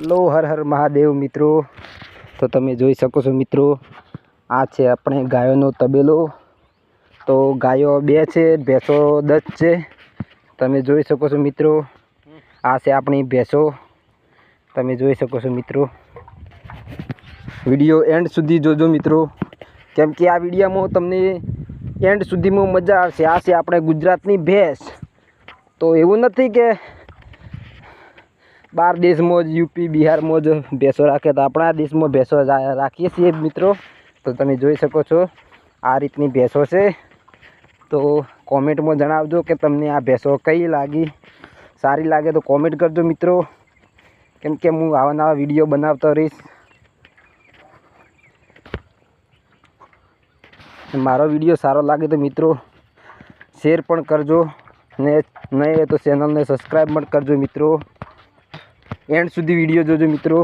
લો, હર હર મહાદેવ મિત્રો. તો તમે જોઈ શકો છો મિત્રો, આ છે આપણે ગાયોનો તબેલો. તો ગાયો બે છે, ભેંસો દસ છે. તમે જોઈ શકો છો મિત્રો, આ છે આપણી ભેંસો. તમે જોઈ શકો છો મિત્રો. વીડિયો એન્ડ સુધી જોજો મિત્રો. કેમ કે આ વિડીયોમાં તમને એન્ડ સુધીમાં મજા આવશે. આ છે આપણે ગુજરાતની ભેંસ. તો એવું નથી કે બહાર દેશમાં જ યુપી, બિહારમાં જ ભેંસો રાખે. તો આપણા દેશમાં ભેંસો રાખીએ છીએ મિત્રો. તો તમે જોઈ શકો છો, આ રીતની ભેંસો છે. તો કોમેન્ટમાં જણાવજો કે તમને આ ભેંસો કઈ લાગી? સારી લાગે તો કોમેન્ટ કરજો મિત્રો. કેમ કે હું આવા નવા વીડિયો બનાવતો રહીશ. મારો વીડિયો સારો લાગે તો મિત્રો શેર પણ કરજો. ને નહીં તો ચેનલને સબસ્ક્રાઈબ પણ કરજો મિત્રો. એન્ડ સુધી વીડિયો જોજો મિત્રો.